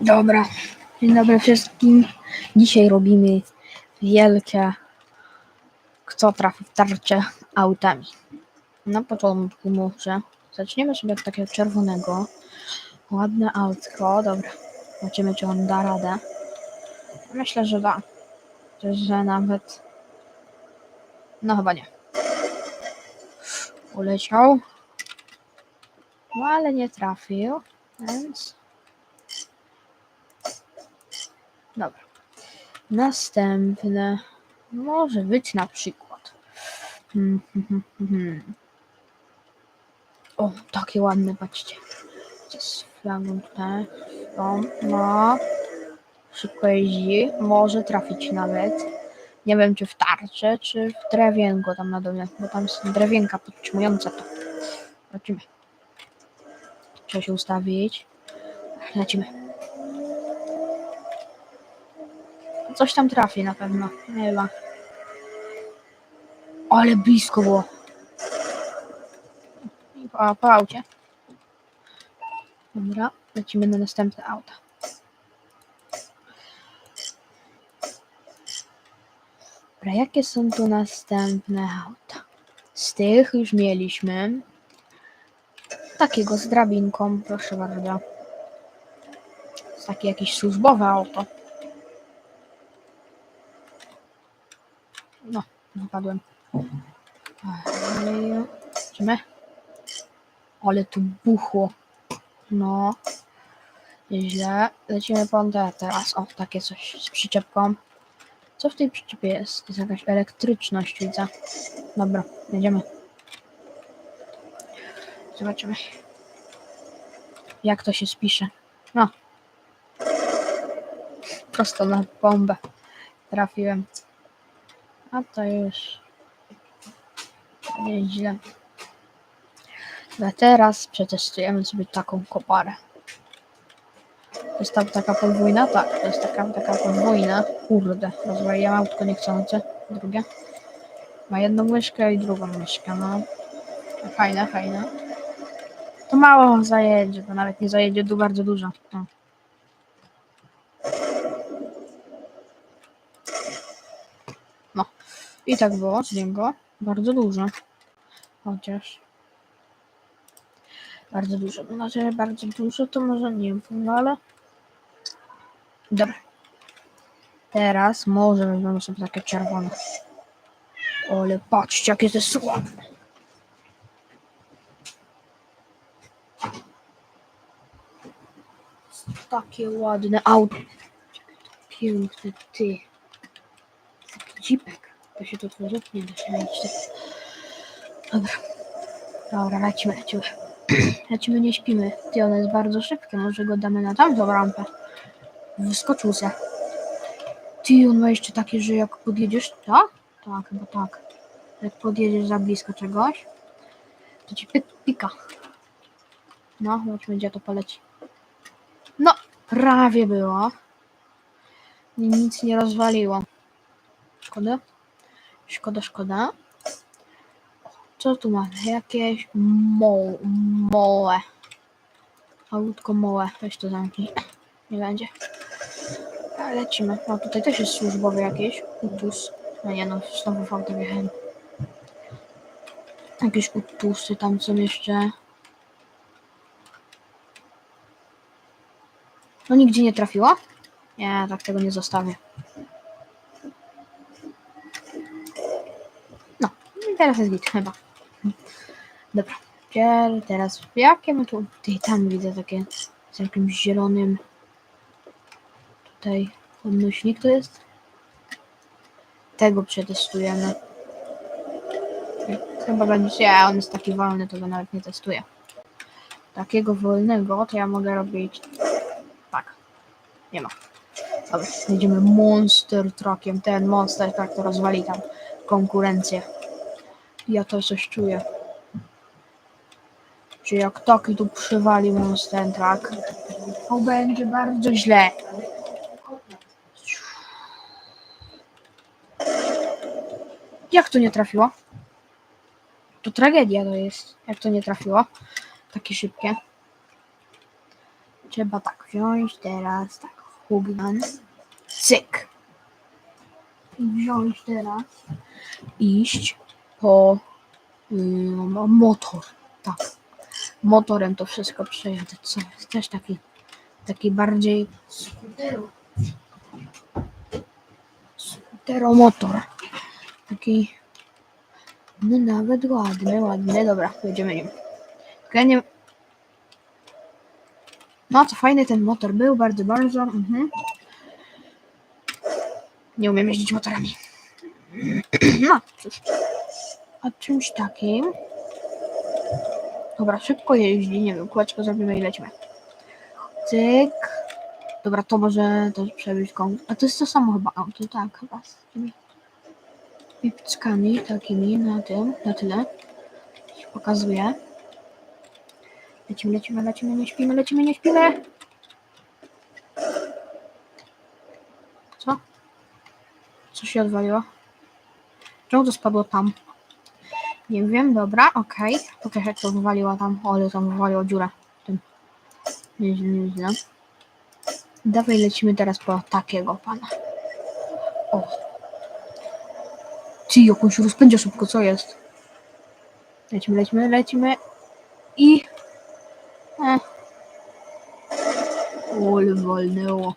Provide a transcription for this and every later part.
Dobra, dzień dobry wszystkim. Dzisiaj robimy wielkie kto trafi w tarczę autami. Na początku może zaczniemy sobie od takiego czerwonego. Ładne autko, dobra. Zobaczymy czy on da radę. Myślę, że da. Że nawet... No chyba nie. Uleciał. No ale nie trafił, więc... Dobra. Następne może być na przykład. Hmm, hmm, hmm, hmm. O, takie ładne, patrzcie. Z flagą tutaj. O, no. Szybko jeździ. Może trafić nawet. Nie wiem, czy w tarczę, czy w drewienko tam na dole, bo tam są drewienka podtrzymujące to. Zobaczymy. Trzeba się ustawić. Lecimy. Coś tam trafi na pewno. Chyba. Ale blisko było. Po, po aucie. Dobra, lecimy na następne auta. Dobra, jakie są tu następne auta? Z tych już mieliśmy. Takiego z drabinką, proszę bardzo. Jest takie jakieś służbowe auto. No, napadłem. Ej, Zobaczymy. Ale tu buchło. No. Nieźle. Lecimy po te teraz. O, takie coś z przyczepką. Co w tej przyczepie jest? Jest jakaś elektryczność, widzę. Dobra, jedziemy. Zobaczymy. Jak to się spisze. No. Prosto na bombę. Trafiłem. A to już nieźle. A teraz przetestujemy sobie taką koparę. To jest tam taka podwójna? Tak, to jest taka, taka podwójna. Kurde, rozwaliłem autko niechcące. Drugie. Ma jedną myszkę i drugą myszkę, no. Fajne, fajne. To mało zajedzie, to nawet nie zajedzie tu bardzo dużo. No. No. I tak było z niego. Bardzo dużo. Chociaż. Bardzo dużo. No, znaczy bardzo dużo to może nie wiem, no ale. Dobra. Teraz może weźmiemy sobie takie czerwone. Ale patrzcie, jakie to jest. Takie ładne auto. Piękne ty. Taki dzipek. To się tu tworzy? Nie da się mieć. Dobra. Dobra, lecimy, lecimy. lecimy, nie śpimy. Ty, on jest bardzo szybki. Może go damy na tamtą rampę. Wyskoczył se. Ty, on ma jeszcze takie, że jak podjedziesz... Tak? Tak, chyba tak. Jak podjedziesz za blisko czegoś, to ci pik, pika. No, zobaczmy, gdzie to poleci. No, prawie było. Nic nie rozwaliło. Szkoda. Szkoda, szkoda. Co tu mamy? Jakieś mo mołe. Autko mołe. Weź to zamknij. Nie będzie. A, Lecimy. O, tutaj też jest służbowy jakieś. Utus. No nie no, znowu w auto wjechałem. Jakieś utusy tam są jeszcze. No nigdzie nie trafiło? Nie, tak tego nie zostawię. No, i teraz jest git chyba. Dobra. Gdzie teraz? Jakie my tu? Ty tam widzę takie z jakimś zielonym. Tutaj odnośnik to jest. Tego przetestujemy. Chyba będzie. Ja, on jest taki wolny, to go nawet nie testuję. Takiego wolnego to ja mogę robić. Tak. Nie ma. Dobra, jedziemy monster truckiem. Ten monster truck to rozwali tam konkurencję. Ja to coś czuję. Że jak taki tu przywali monster truck, to będzie bardzo źle. Jak to nie trafiło? To tragedia to jest, jak to nie trafiło. Takie szybkie. trzeba tak wziąć teraz, tak, Hugman, cyk. I wziąć teraz, iść po y, no, motor, tak. Motorem to wszystko przejadę, co też taki, taki bardziej skutero, skuteromotor, taki, no nawet ładny, ładny, dobra, jedziemy nim. Ja nie, no to fajny ten motor był, bardzo, bardzo. Mhm. Nie umiem jeździć motorami. No cóż. A czymś takim. Dobra, szybko jeździ, nie wiem, kółeczko zrobimy i lecimy. Cyk. Dobra, to może też przebić koń. A to jest to samo chyba auto, tak, chyba z tymi pipckami takimi na tym, na tyle. Pokazuję. Lecimy, lecimy, lecimy, nie śpimy, lecimy, nie śpimy. Co? Co się odwaliło? Czemu to spadło tam? Nie wiem, dobra, okej. Pokaż jak to wywaliło tam. O, tam wywaliło dziurę. Tym. Nieźle, nieźle. Dawaj lecimy teraz po takiego pana. O. Ty, jak on się rozpędza szybko, co jest? Lecimy, lecimy, lecimy. I... E. Ole, wolnęło.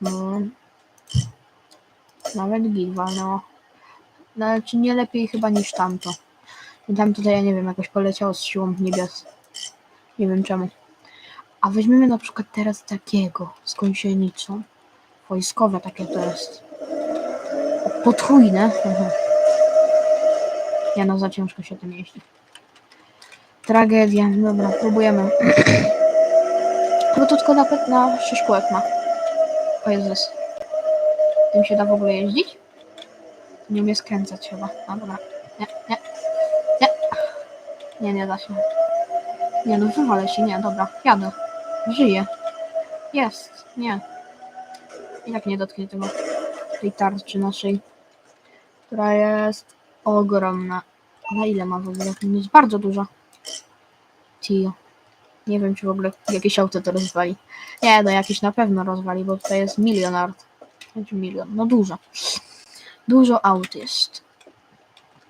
No. Nawet git walnęło. Znaczy nie lepiej chyba niż tamto. I tamto to ja nie wiem, jakoś poleciało z siłą niebios. Nie wiem czemu. A weźmiemy na przykład teraz takiego z gąsienicą. Wojskowe takie to jest. Potrójne. Aha. Ja no za ciężko się tym jeździ. Tragedia. Dobra, próbujemy. Tylko na, na 6 kółek ma. O Jezus. Tym się da w ogóle jeździć? Nie umie skręcać chyba. Dobra. Nie, nie. Nie. Nie, nie da się. Nie no, wywalę się. Nie, dobra. Jadę. Żyję. Jest. Nie. I tak nie dotknie tego. Tej tarczy naszej. Która jest ogromna. Na ile ma w ogóle? Jest bardzo duża. Tio. Nie wiem, czy w ogóle jakieś auto to rozwali. Nie, no jakieś na pewno rozwali, bo tutaj jest milionard. Znaczy milion, no dużo. Dużo aut jest.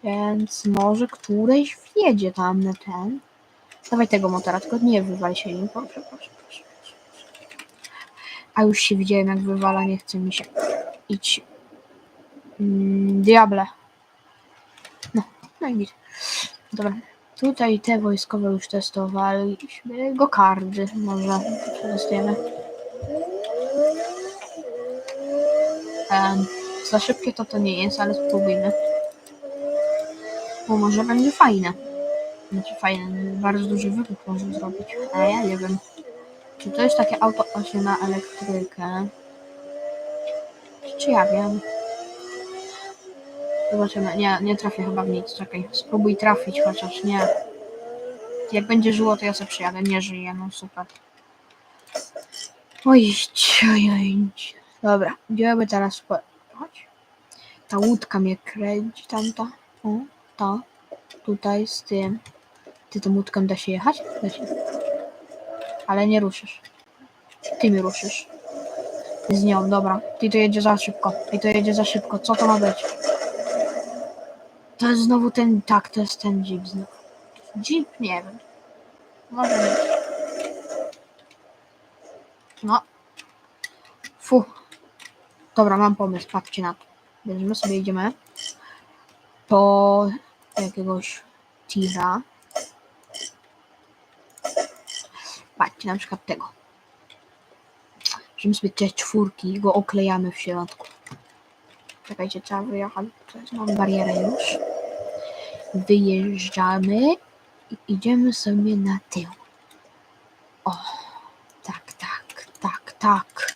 Więc może któreś wjedzie tam na ten. Dawaj tego motora, tylko nie wywal się nim. Proszę, proszę, proszę. A już się widziałem jak wywala, nie chce mi się. Idź. Mm, diable. No, no i nic. Dobra. Tutaj te wojskowe już testowaliśmy. Gokardy może przetestujemy. Em, za szybkie to to nie jest, ale spróbujmy. Bo może będzie fajne. Znaczy fajne, bardzo duży wybuch może zrobić. A ja nie wiem. Czy to jest takie auto właśnie na elektrykę? Czy ja wiem? Zobaczymy. Nie, nie trafię chyba w nic. Czekaj, spróbuj trafić chociaż, nie. Jak będzie żyło, to ja sobie przyjadę. Nie żyje, no super. Oj, oj. Dobra, gdzie by teraz po... Ta łódka mnie kręci, tamta. O, ta. Tutaj z tym. Ty tą łódką da się jechać? Da się. Ale nie ruszysz. Ty mi ruszysz. Z nią, dobra. Ty to jedzie za szybko. Ty to jedzie za szybko. Co to ma być? To jest znowu ten... Tak, to jest ten jeep znowu. Jeep? Nie wiem. Może być. No. Fu. Dobra, mam pomysł, patrzcie na to. Więc my sobie idziemy po jakiegoś tira. Patrzcie, na przykład tego. Weźmy sobie te czwórki go oklejamy w środku. Czekajcie, trzeba wyjechać. Mam barierę już. Wyjeżdżamy i idziemy sobie na tył. O, tak, tak, tak, tak.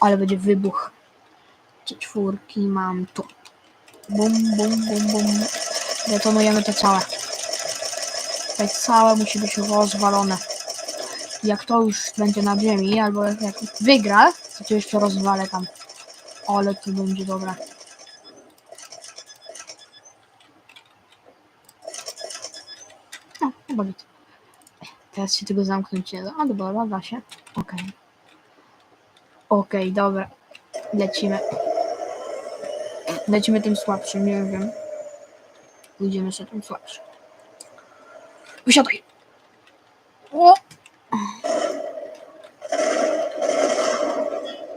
Ale będzie wybuch. Czwórki mam tu. Bum, bum, bum, bum. Detonujemy to całe. To całe musi być rozwalone. Jak to już będzie na ziemi, albo jak wygra, to to jeszcze rozwalę tam. Ale to będzie dobre. No, chyba nic. Teraz się tego zamknąć nie da. A dobra, da się. Okej. Okej, dobra. Lecimy. Lecimy tym słabszym, nie wiem. Pójdziemy sobie tym słabszym. Wysiadaj! O!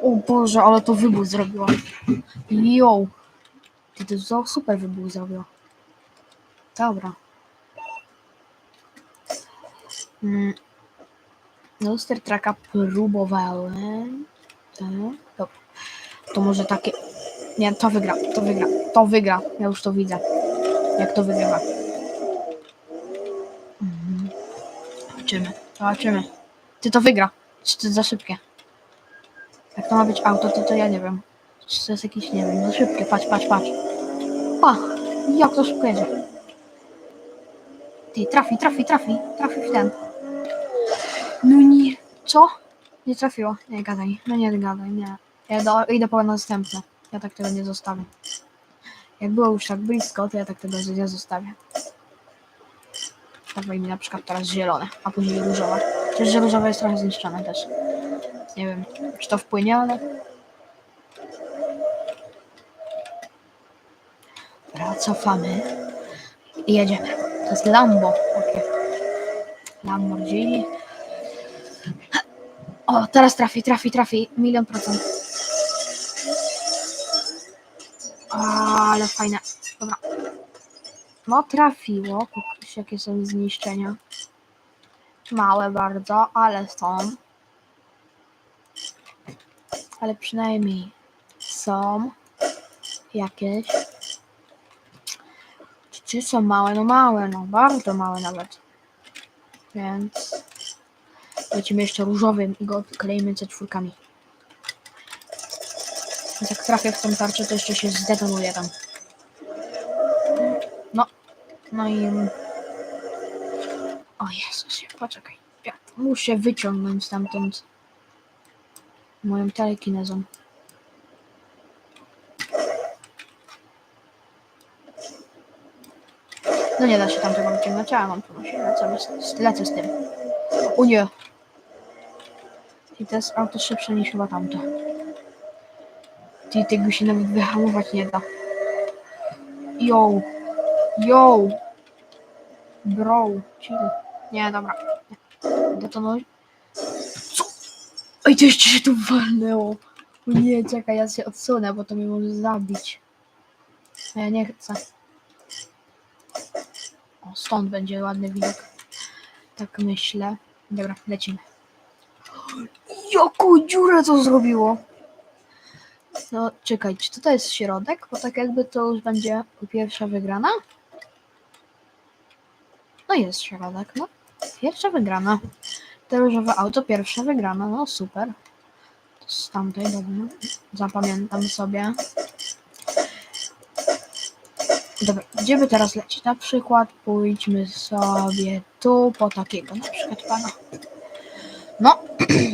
O Boże, ale to wybuch zrobiła. Jo! Ty to za super wybuch zrobiła. Dobra. Mm. Luster traka próbowałem. Tak. Dobra. To może takie. Nie, to wygra, to wygra, to wygra. Ja już to widzę. Jak to wygrywa. Mhm. Zobaczymy, zobaczymy. Ty to wygra. Czy to za szybkie? Jak to ma być auto, to, to ja nie wiem. Czy to jest jakieś, nie wiem, za szybkie. Patrz, patrz, patrz. Pa! Jak to szybko jedzie. Ty, trafi, trafi, trafi, trafi w ten. No nie. Co? Nie trafiło. Nie gadaj. No nie gadaj, nie. Ja do, idę po następne. Ja tak tego nie zostawię. Jak było już tak blisko, to ja tak tego nie zostawię. Dawaj mi na przykład teraz zielone, a później różowe. Przecież różowe jest trochę zniszczone też. Nie wiem, czy to wpłynie, ale... Dobra, cofamy. I jedziemy. To jest Lambo. Takie. Lamborghini. O, teraz trafi, trafi, trafi. Milion procent. Ale fajne. Dobra. No trafiło. Pokaż jakie są zniszczenia. Małe bardzo, ale są. Ale przynajmniej są jakieś. Czy, czy są małe? No małe, no bardzo małe nawet. Więc lecimy jeszcze różowym i go odklejmy ze czwórkami. Więc jak trafię w tą tarczę, to jeszcze się zdetonuje tam. No. No i... O Jezus, poczekaj. Ja muszę wyciągnąć stamtąd moją telekinezą. No nie da się tam tego wyciągnąć, ale mam pomysł. Lecę, lecę z tym. O nie! I to jest auto szybsze niż chyba tamto. Ty tego się nawet wyhamować nie da. Yo! Yo! Bro! Chill. Nie, dobra. Detonuj. Co? Oj, to jeszcze się tu walnęło. Nie, czekaj, ja się odsunę, bo to mnie może zabić. Ja nie chcę. O, stąd będzie ładny widok. Tak myślę. Dobra, lecimy. Jaką dziurę to zrobiło? No, czekaj, czy to jest środek? Bo tak jakby to już będzie pierwsza wygrana. No jest środek, no. Pierwsza wygrana. To różowe auto, pierwsza wygrana, no super. To z tamtej, dobra. Zapamiętam sobie. Dobra, gdzie by teraz lecieć? Na przykład pójdźmy sobie tu po takiego, na przykład pana. No.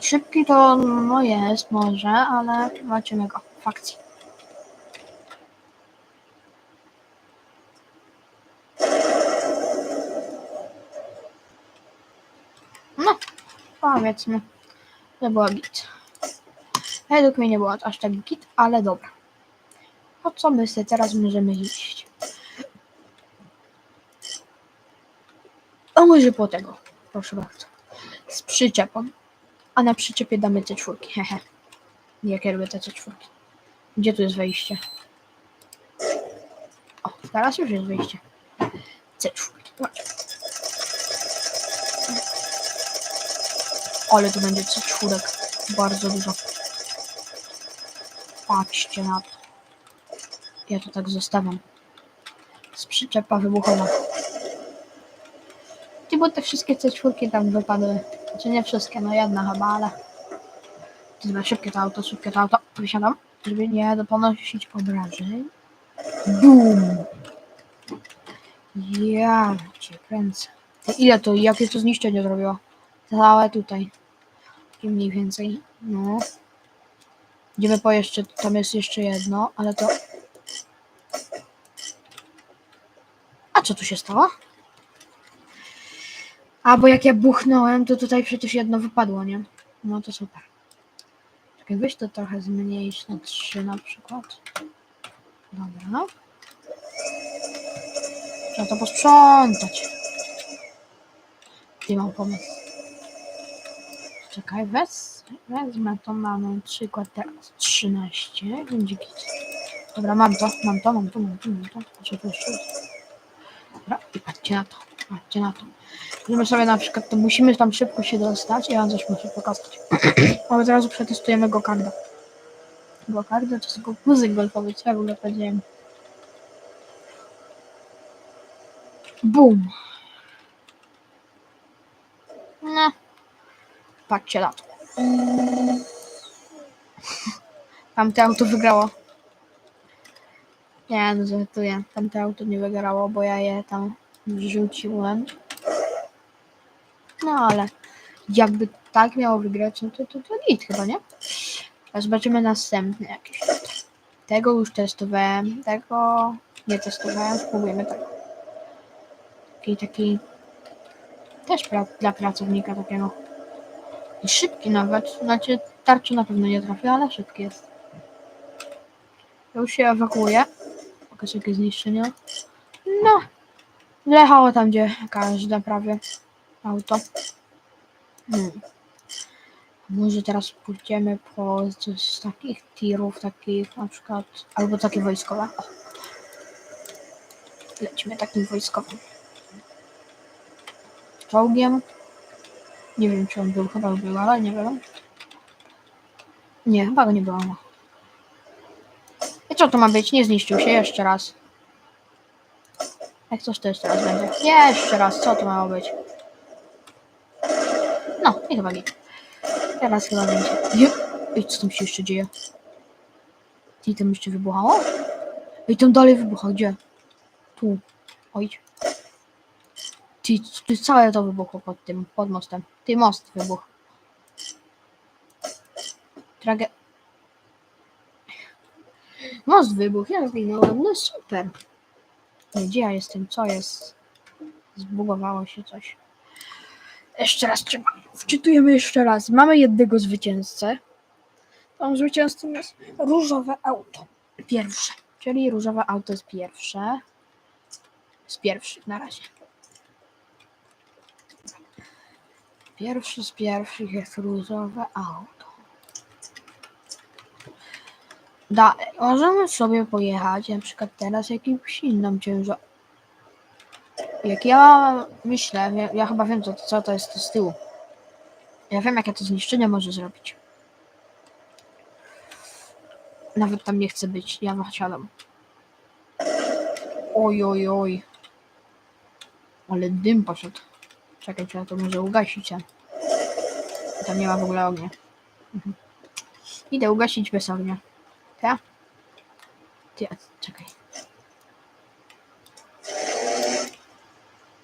Szybki to no jest może, ale zobaczymy go w akcji. No, powiedzmy, że była git. Według mnie nie była aż tak git, ale dobra. Po co my sobie teraz możemy iść? A może po tego, proszę bardzo. Z przyczepą. A na przyczepie damy te czwórki, hehe. Jak ja lubię te czwórki. Gdzie tu jest wejście? O, teraz już jest wejście. C4. Zobacz. Ale tu będzie C4. Bardzo dużo. Patrzcie na to. Ja to tak zostawiam. Z przyczepa wybuchowa. Ty, bo te wszystkie C4 tam wypadły. Znaczy nie wszystkie, no jedna chyba, ale... Dobra, szybkie to auto, szybkie to auto. Wysiadam, żeby nie doponosić obrażeń. Bum! Ja cię kręcę. Ty, ile to, jakie to zniszczenie zrobiło? Całe tutaj. I mniej więcej. No. Idziemy po jeszcze, tam jest jeszcze jedno, ale to... A co tu się stało? A, bo jak ja buchnąłem, to tutaj przecież jedno wypadło, nie? No to super. Czekaj, weź to trochę zmniejsz na 3 na przykład. Dobra. Trzeba to posprzątać. Ty mam pomysł. Czekaj, wez, wezmę to, mamy przykład teraz 13, będzie git. Dobra, mam to, mam to, mam to, mam to, mam to. Dobra, i patrzcie na to, patrzcie na to. Możemy sobie na przykład, to musimy tam szybko się dostać, ja wam coś muszę pokazać. Ale zaraz przetestujemy go karda. Go karda to jest go muzyk golfowy, co ja w ogóle powiedziałem. Bum. No. Patrzcie na to. Tamte auto wygrało. Nie, no żartuję. Tamte auto nie wygrało, bo ja je tam wrzuciłem. No ale jakby tak miało wygrać, no to to, to nic chyba, nie? A zobaczymy następny jakiś. Tego już testowałem, tego nie testowałem, spróbujemy tego. Taki, taki też pra dla pracownika takiego. I szybki nawet, znaczy tarczy na pewno nie trafi, ale szybki jest. Już się ewakuuję. Pokaż jakie zniszczenia. No, wlechało tam, gdzie każde prawie auto. Hmm. Może teraz pójdziemy po z takich tirów, takich na przykład, albo takie wojskowe. O. Lecimy takim wojskowym. Czołgiem. Nie wiem, czy on był, chyba był, ale nie wiem. Nie, chyba go nie było. I co to ma być? Nie zniszczył się jeszcze raz. Jak coś to jeszcze raz będzie? Jeszcze raz, co to miało być? No, i chyba nie. Teraz chyba będzie. Nie. Ej, co tam się jeszcze dzieje? I tam jeszcze wybuchało? Ej, tam dalej wybucha, gdzie? Tu. Oj. Ty, ty całe to wybuchło pod tym, pod mostem. Ty most wybuchł. Trage... Most wybuchł, ja zginąłem, no super. Gdzie ja jestem? Co jest? Zbugowało się coś. Jeszcze raz trzeba. Wczytujemy jeszcze raz. Mamy jednego zwycięzcę. Tą zwycięzcą jest różowe auto. Pierwsze. Czyli różowe auto jest pierwsze. Z pierwszych na razie. Pierwszy z pierwszych jest różowe auto. Da, możemy sobie pojechać na przykład teraz jakimś inną ciężar. Jak ja myślę, ja, ja chyba wiem co, co to jest to z tyłu. Ja wiem jakie to zniszczenie może zrobić. Nawet tam nie chcę być, ja wysiadam. Oj, oj, oj. Ale dym poszedł. Czekaj, trzeba to może ugasić. ja. Tam nie ma w ogóle ognia. Mhm. Idę ugasić bez ognia. Ja? Ty, czekaj.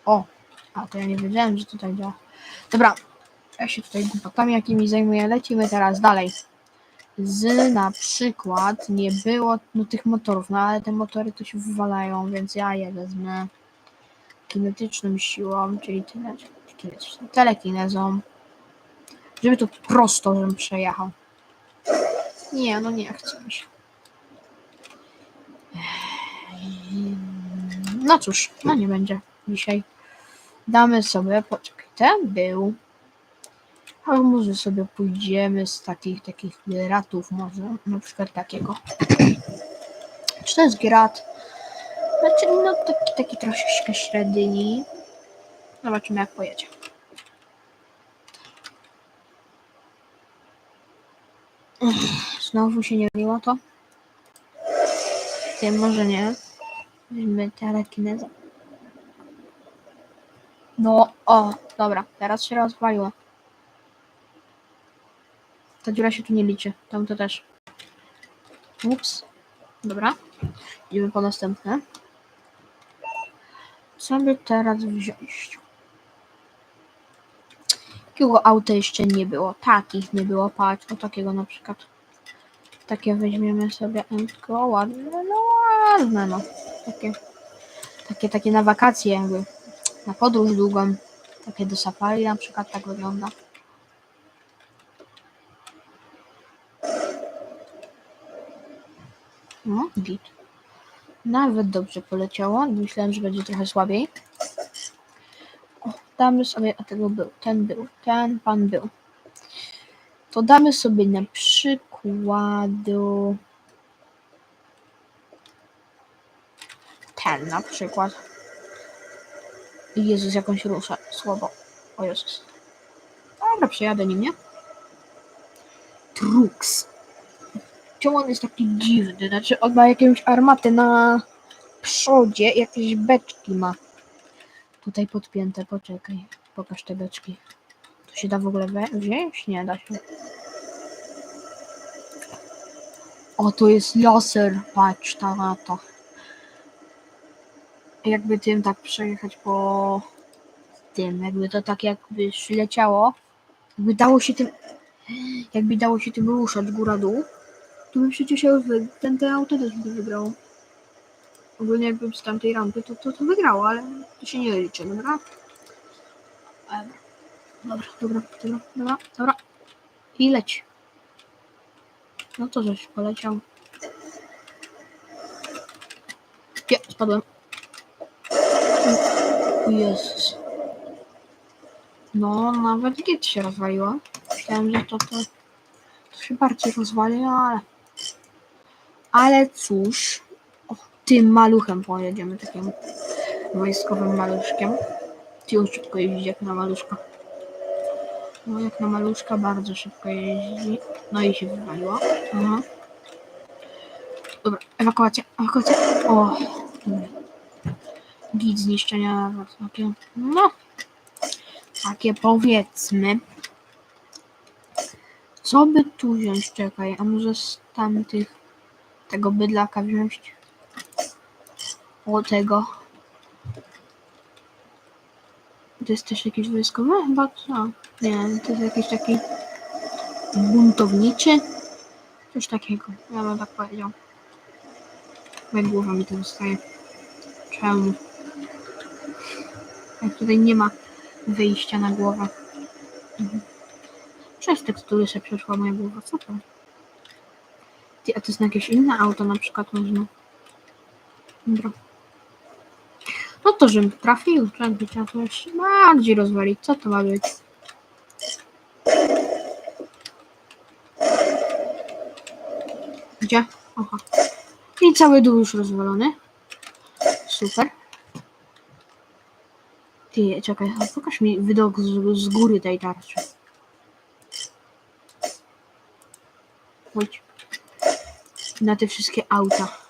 O! A, to ja nie wiedziałem, że tutaj działa. Dobra. Ja się tutaj głupotami jakimi zajmuję. Lecimy teraz dalej. Z na przykład nie było no, tych motorów, no ale te motory to się wywalają, więc ja je wezmę kinetyczną siłą, czyli tyle, kinetyczną, telekinezą, żeby to prosto, żebym przejechał. Nie, no nie chcę mi się. No cóż, no nie będzie dzisiaj. Damy sobie, poczekaj, ten był. A może sobie pójdziemy z takich, takich gratów, może na przykład takiego. Czy to jest grat? Znaczy, no taki, taki troszeczkę średni. Zobaczymy jak pojedzie. Znowu się nie robiło to. Tym może nie. Weźmy telekinezę. No, o, dobra, teraz się rozwaliło. Ta dziura się tu nie liczy, tam to też. Ups. Dobra. Idziemy po następne. Co by teraz wziąć? Takiego auta jeszcze nie było. Takich nie było. Patrz, o takiego na przykład. Takie weźmiemy sobie tylko ładne, no ładne no. Takie, takie, takie na wakacje jakby. Na podróż długą. Takie do safari na przykład tak wygląda. No, git. Nawet dobrze poleciało. Myślałem, że będzie trochę słabiej. Damy sobie, a tego był, ten był, ten pan był. To damy sobie na przykładu ten na przykład. Jezus, jakąś rusza słabo. O Jezus. Dobra, przejadę nim, nie? Trux. Czemu on jest taki dziwny? Znaczy, on ma jakąś armatę na przodzie, jakieś beczki ma. Tutaj podpięte, poczekaj. Pokaż te beczki. To się da w ogóle wziąć? Nie da się. O, to jest laser. Patrz, ta na to. Jakby tym tak przejechać po tym, jakby to tak jakby leciało. Jakby dało się tym. Jakby dało się tym ruszać góra-dół. To by przecież ten, ten auto też by wygrało. Ogólnie jakbym z tamtej rampy, to, to to wygrało, ale to się nie liczy, dobra? Dobra, dobra, dobra, dobra, dobra. I leć. No to żeś poleciał. Nie, spadłem. Jezus. No, nawet git się rozwaliło. Myślałem, że to, to, to się bardziej rozwali, no ale... Ale cóż, tym maluchem pojedziemy, takim wojskowym maluszkiem. On szybko jeździ jak na maluszka. No jak na maluszka bardzo szybko jeździ. No i się wywaliło. Aha. Dobra, ewakuacja, ewakuacja. O, dobra. Git zniszczenia takie. No. Takie powiedzmy. Co by tu wziąć? Czekaj, a może z tamtych tego bydlaka wziąć? O tego. To jest też jakiś wojskowy? Chyba co? Nie, to jest jakiś taki buntowniczy. Coś takiego. Ja bym tak powiedział. Jak głowa mi to zostaje. Czemu? Jak tutaj nie ma wyjścia na głowę. Mhm. Przez tekstury się przeszła moja głowa. Co to? A to jest na jakieś inne auto na przykład można. Dobra. To, żebym trafił, żeby chciał to jeszcze bardziej rozwalić. Co to ma być? Gdzie? Aha. I cały dół już rozwalony. Super. Ty, czekaj, pokaż mi widok z, z góry tej tarczy. Chodź. Na te wszystkie auta.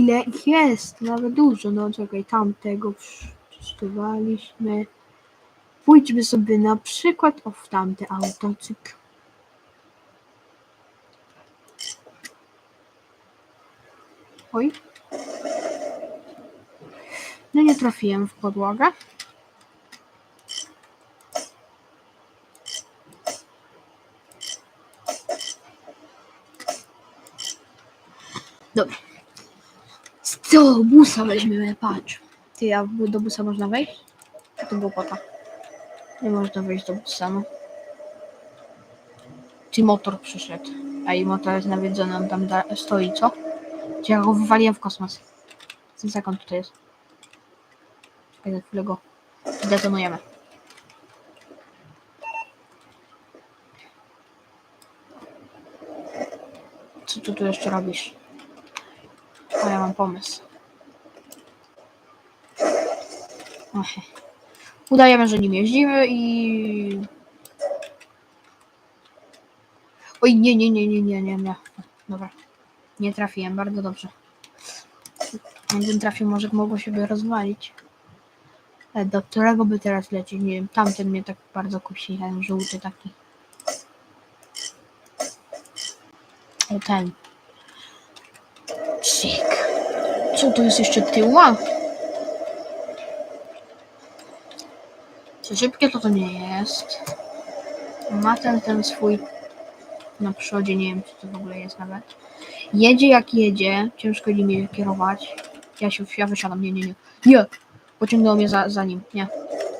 Ile ich jest? Nawet dużo. No czekaj, tamtego przeczytywaliśmy. Pójdźmy sobie na przykład o w tamte auto. Cyk. Oj. No nie trafiłem w podłogę. Dobra. Co? Busa weźmiemy, patrz. Ty, a do busa można wejść? A to głupota. Nie można wejść do busa, no. Czy motor przyszedł? A i motor jest nawiedzony, on tam stoi, co? Czy ja go wywaliłem w kosmos? Co sekund tutaj jest? Czekaj, za chwilę go zdetonujemy. Co ty tu jeszcze robisz? Mam pomysł. Udajemy, że nim jeździmy i... Oj, nie, nie, nie, nie, nie, nie, nie. Dobra. Nie trafiłem, bardzo dobrze. Jakbym trafił, może mogło się by rozwalić. E, Do którego by teraz lecieć? Nie wiem, tamten mnie tak bardzo kusi, ten żółty taki. O ten. Co tu jest jeszcze tyła? Co szybkie to to nie jest. Ma ten ten swój na przodzie, nie wiem czy to w ogóle jest nawet. Jedzie jak jedzie, ciężko nim kierować. Ja się ja wysiadam, nie, nie, nie. Nie! Pociągnął mnie za, za nim. Nie.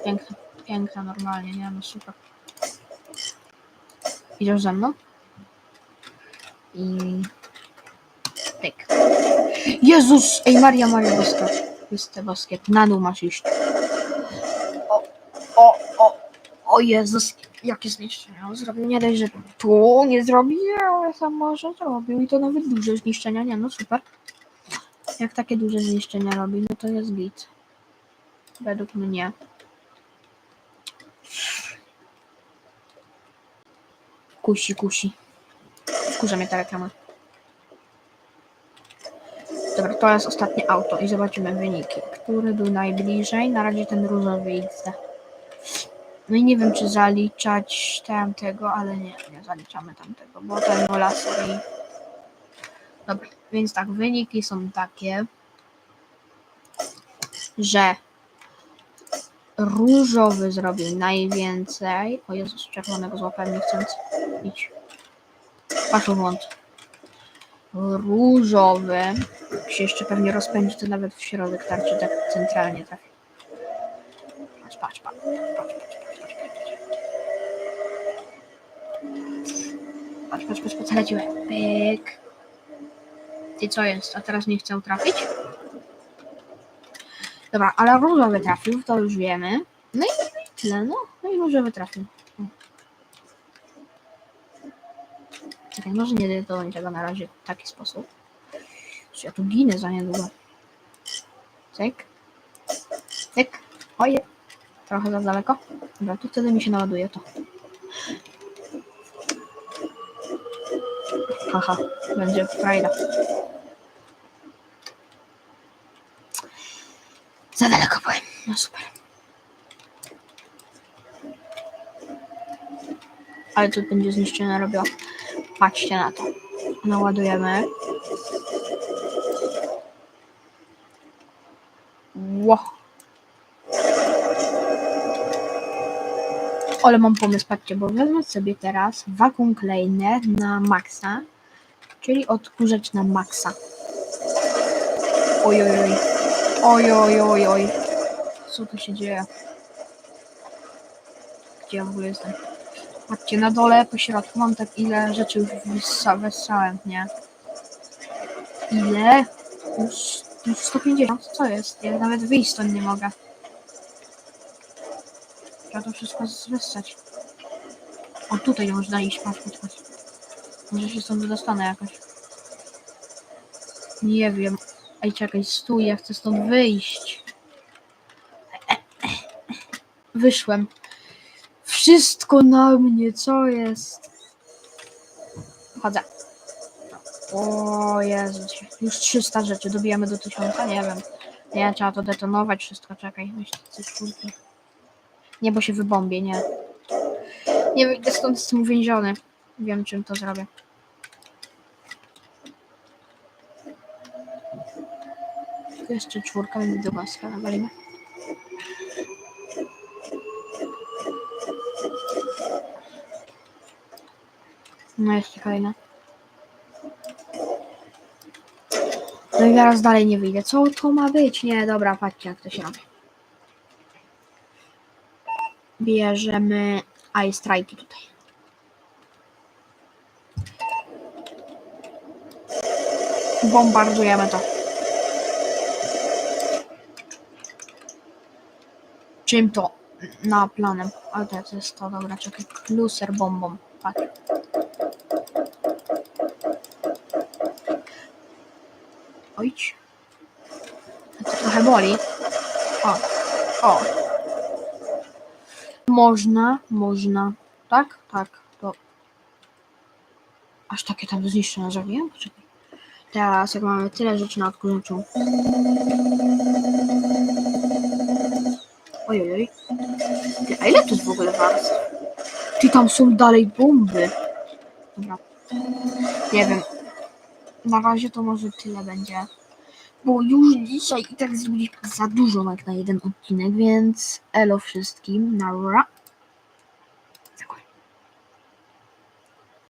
Piękne. Piękne, normalnie, nie no super. Idziesz ze mną? I... Pyk. Jezus! Ej, Maria, Maria, boska. Jest boskie. Na dół masz iść. O, o, o, o Jezus, jakie zniszczenia on zrobił. Nie dość, że tu nie zrobił, ale sam może zrobił. I to nawet duże zniszczenia. Nie, no super. Jak takie duże zniszczenia robi, no to jest git. Według mnie. Kusi, kusi. Wkurza mnie ta reklama. Dobra, to jest ostatnie auto i zobaczymy wyniki. Który był najbliżej? Na razie ten różowy XD. No i nie wiem, czy zaliczać tamtego, ale nie, nie zaliczamy tamtego, bo ten był laser i... Dobra, więc tak, wyniki są takie, że różowy zrobił najwięcej. O Jezus, czerwonego złapałem nie chcąc. Idź. Patrz błąd. Różowy się jeszcze pewnie rozpędzi, to nawet w środek tarczy tak centralnie trafi. Patrz, patrz, patrz, patrz, patrz, patrz, patrz, patrz. Patrz, leciły. Pyk. I co jest? A teraz nie chcę trafić? Dobra, ale różowy trafił, to już wiemy. No i tyle, no. No i różowy trafił. Czekaj, może nie edytować tego na razie w taki sposób. Ja tu ginę za niedługo. Cyk. Cyk. Oje. Trochę za daleko. Dobra, tu wtedy mi się naładuje to. Haha, będzie frajda. Za daleko byłem. No super. Ale to będzie zniszczone robiła. Patrzcie na to. Naładujemy. Ło. Ale mam pomysł, patrzcie, bo wezmę sobie teraz vacuum cleaner na maksa, czyli odkurzacz na maksa. Oj, oj, oj. Oj. Co tu się dzieje? Gdzie ja w ogóle jestem? Patrzcie, na dole, po środku mam tak ile rzeczy już nie? Ile? Już, już 150, co jest? Ja nawet wyjść stąd nie mogę. Trzeba to wszystko zwessać. O, tutaj można iść, patrz, patrz, patrz. Może się stąd dostanę jakoś. Nie wiem. Ej, czekaj, stój, ja chcę stąd wyjść. Wyszłem. Wszystko na mnie, co jest? Chodzę. O Jezu, już 300 rzeczy, dobijamy do 1000, nie wiem. Nie, trzeba to detonować wszystko, czekaj, myślę, co czwórki. Nie, bo się wybombię, nie. Nie wyjdę stąd, jestem uwięziony. Wiem, czym to zrobię. Jeszcze czwórka, więc do głaska nawalimy. No jeszcze kolejna. I zaraz dalej nie wyjdę. Co to ma być? Nie, dobra, patrzcie jak to się robi. Bierzemy Ice Strike tutaj. Bombardujemy to. Czym to? Na planem. Ale to jest to, dobra, czekaj. Luser bombą. Patrz. Ojć. To trochę boli. O. O. Można, można. Tak? Tak. To. Aż takie tam zniszczone zrobiłem? Poczekaj. Teraz jak mamy tyle rzeczy na odkurzaczu. Ojej. Ty, a ile to jest w ogóle warstw? Ty, tam są dalej bomby. Dobra. Nie wiem. Na razie to może tyle będzie. Bo już dzisiaj i tak zrobiliśmy za dużo jak na jeden odcinek, więc elo wszystkim. Nara.